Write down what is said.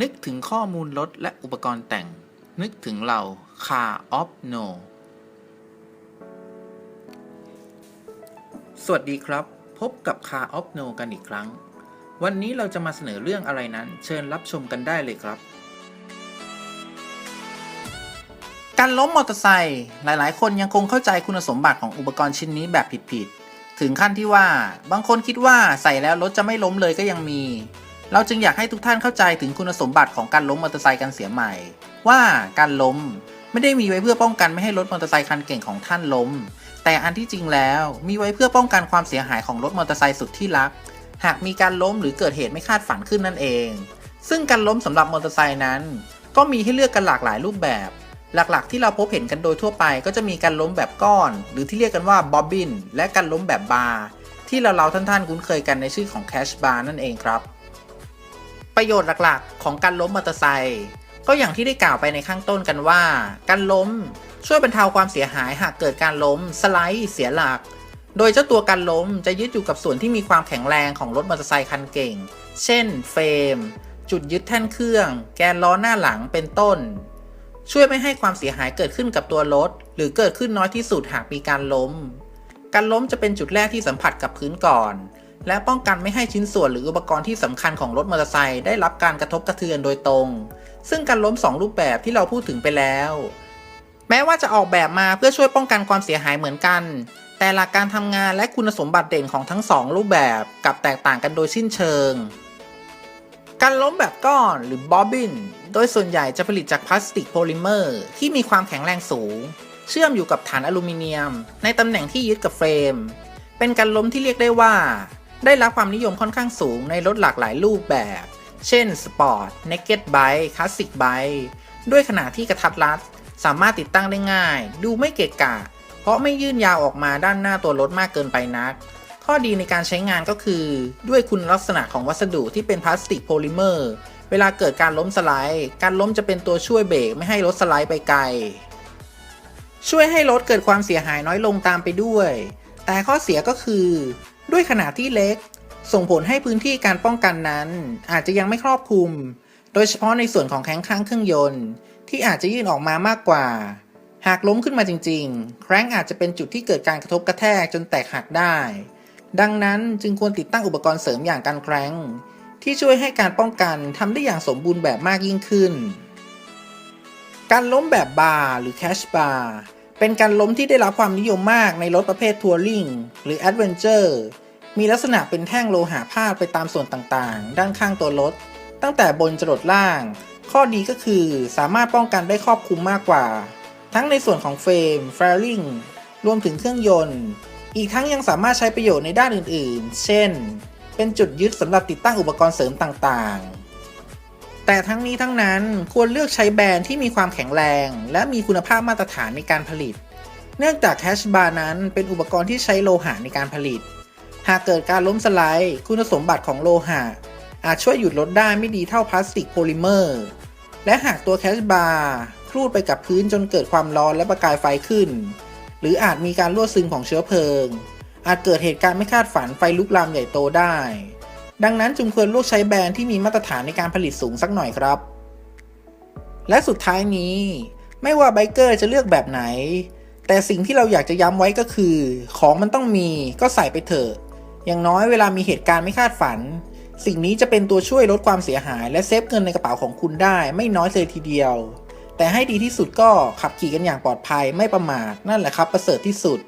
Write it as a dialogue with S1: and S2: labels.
S1: นึกถึงข้อมูลรถและอุปกรณ์แต่ง นึกถึงเรา Car of No สวัสดีครับ พบกับ Car of No กันอีกครั้ง วันนี้เราจะมาเสนอเรื่องอะไรนั้น เชิญรับชมกันได้เลยครับ การล้มมอเตอร์ไซค์หลายๆ คนยังคงเข้าใจคุณสมบัติของอุปกรณ์ชิ้นนี้แบบผิดๆ ถึงขั้นที่ว่า บางคนคิดว่าใส่แล้วรถจะไม่ล้มเลยก็ยังมี เราจึงอยากให้ทุกท่านเข้าใจถึงคุณสมบัติของการล้มมอเตอร์ไซค์กันเสียใหม่ ว่าการล้มไม่ได้มีไว้เพื่อป้องกันไม่ให้รถมอเตอร์ไซค์คันเก่งของท่านล้ม แต่อันที่จริงแล้วมีไว้เพื่อป้องกันความเสียหายของรถมอเตอร์ไซค์สุดที่รัก หากมีการล้มหรือเกิดเหตุไม่คาดฝันขึ้นนั่นเอง ซึ่งการล้มสำหรับมอเตอร์ไซค์นั้น ก็มีให้เลือกกันหลากหลายรูปแบบ หลักๆ ที่เราพบเห็นกันโดยทั่วไป ก็จะมีการล้มแบบก้อน หรือที่เรียกกันว่าบ๊อบบินและการล้มแบบบาร์ที่เราเราๆท่านๆ คุ้นเคยกันในชื่อของแคชบาร์นั่นเองครับ ประโยชน์หลักๆ ของการล้มมอเตอร์ไซค์ก็อย่างที่ได้กล่าวไปในข้างต้นกันว่า การล้มช่วยบรรเทาความเสียหายหากเกิดการล้มสไลด์เสียหลัก โดยเจ้าตัวการล้มจะยึดอยู่กับส่วนที่มีความแข็งแรงของรถมอเตอร์ไซค์คันเก่ง เช่น เฟรม จุดยึดแท่นเครื่อง แกนล้อหน้าหลังเป็นต้น ช่วยไม่ให้ความเสียหายเกิดขึ้นกับตัวรถ หรือเกิดขึ้นน้อยที่สุดหากมีการล้ม การล้มจะเป็นจุดแรกที่สัมผัสกับพื้นก่อน และป้องกันไม่ให้ชิ้นส่วนหรืออุปกรณ์ที่สำคัญของรถมอเตอร์ไซค์ได้รับการกระทบกระเทือนโดยตรง ซึ่งการล้ม 2 รูปแบบที่เราพูดถึงไปแล้ว แม้ว่าจะออกแบบมาเพื่อช่วยป้องกันความเสียหายเหมือนกัน แต่หลักการทำงานและคุณสมบัติเด่นของทั้ง 2 รูปแบบกลับแตกต่างกันโดยสิ้นเชิง การล้มแบบก้อนหรือบ๊อบบินโดยส่วนใหญ่จะผลิตจากพลาสติกโพลิเมอร์ที่มีความแข็งแรงสูง เชื่อมอยู่กับฐานอลูมิเนียม ในตำแหน่งที่ยึดกับเฟรม เป็นการล้มที่เรียกได้ว่า ได้รับความนิยมค่อนข้างสูงในรถหลากหลายรูปแบบ เช่นสปอร์ตเนกเก็ตไบค์คลาสสิกไบค์ด้วยขนาดที่กระทัดรัด สามารถติดตั้งได้ง่าย ดูไม่เกะกะ เพราะไม่ยื่นยาวออกมาด้านหน้าตัวรถมากเกินไปนัก ข้อดีในการใช้งานก็คือ ด้วยคุณลักษณะของวัสดุที่เป็นพลาสติกโพลิเมอร์ เวลาเกิดการล้มสไลด์ การล้มจะเป็นตัวช่วยเบรกไม่ให้รถสไลด์ไปไกล ช่วยให้รถเกิดความเสียหายน้อยลงตามไปด้วย แต่ข้อเสียก็คือ ด้วยขนาดที่เล็ก ส่งผลให้พื้นที่การป้องกันนั้น อาจจะยังไม่ครอบคลุม โดยเฉพาะในส่วนของแข้งข้างเครื่องยนต์ ที่อาจจะยื่นออกมามากกว่า หากล้มขึ้นมาจริง ๆ แคร้งอาจจะเป็นจุดที่เกิดการกระทบกระแทกจนแตกหักได้ ดังนั้นจึงควรติดตั้งอุปกรณ์เสริมอย่างการแคร้งที่ช่วยให้การป้องกันทำได้อย่างสมบูรณ์แบบมากยิ่งขึ้น การล้มแบบบาร์หรือแคชบาร์ เป็นการล้มที่ได้รับความนิยมมากในรถประเภททัวริงหรือแอดเวนเจอร์มีลักษณะเป็นแท่งโลหะพาดไปตามส่วนต่างๆ ด้านข้างตัวรถ ตั้งแต่บนจรดล่าง ข้อดีก็คือสามารถป้องกันได้ครอบคลุมมากกว่า ทั้งในส่วนของเฟรมแฟริงรวมถึงเครื่องยนต์ อีกทั้งยังสามารถใช้ประโยชน์ในด้านอื่นๆ เช่น เป็นจุดยึดสำหรับติดตั้งอุปกรณ์เสริมต่างๆ แต่ทั้งนี้ทั้งนั้นควรเลือกใช้แบรนด์ที่มีความแข็งแรง และมีคุณภาพมาตรฐานในการผลิต เนื่องจากแคชบาร์นั้นเป็นอุปกรณ์ที่ใช้โลหะในการผลิต หากเกิดการล้มสไลด์คุณสมบัติของโลหะ อาจช่วยหยุดรถได้ไม่ดีเท่าพลาสติกโพลิเมอร์ และหากตัวแคชบาร์ครูดไปกับพื้นจนเกิดความร้อนและประกายไฟขึ้น หรืออาจมีการรั่วซึมของเชื้อเพลิง อาจเกิดเหตุการณ์ไม่คาดฝันไฟลุกลามใหญ่โตได้ ดังนั้นจึงควรเลือกใช้แบรนด์ที่มีมาตรฐานในการผลิตสูงสักหน่อยครับ และสุดท้ายนี้ ไม่ว่าไบเกอร์จะเลือกแบบไหน แต่สิ่งที่เราอยากจะย้ำไว้ก็คือ ของมันต้องมีก็ใส่ไปเถอะ อย่างน้อยเวลามีเหตุการณ์ไม่คาดฝัน สิ่งนี้จะเป็นตัวช่วยลดความเสียหาย และเซฟเงินในกระเป๋าของคุณได้ ไม่น้อยเลยทีเดียว แต่ให้ดีที่สุดก็ขับขี่กันอย่างปลอดภัยไม่ประมาทนั่นแหละครับประเสริฐที่สุด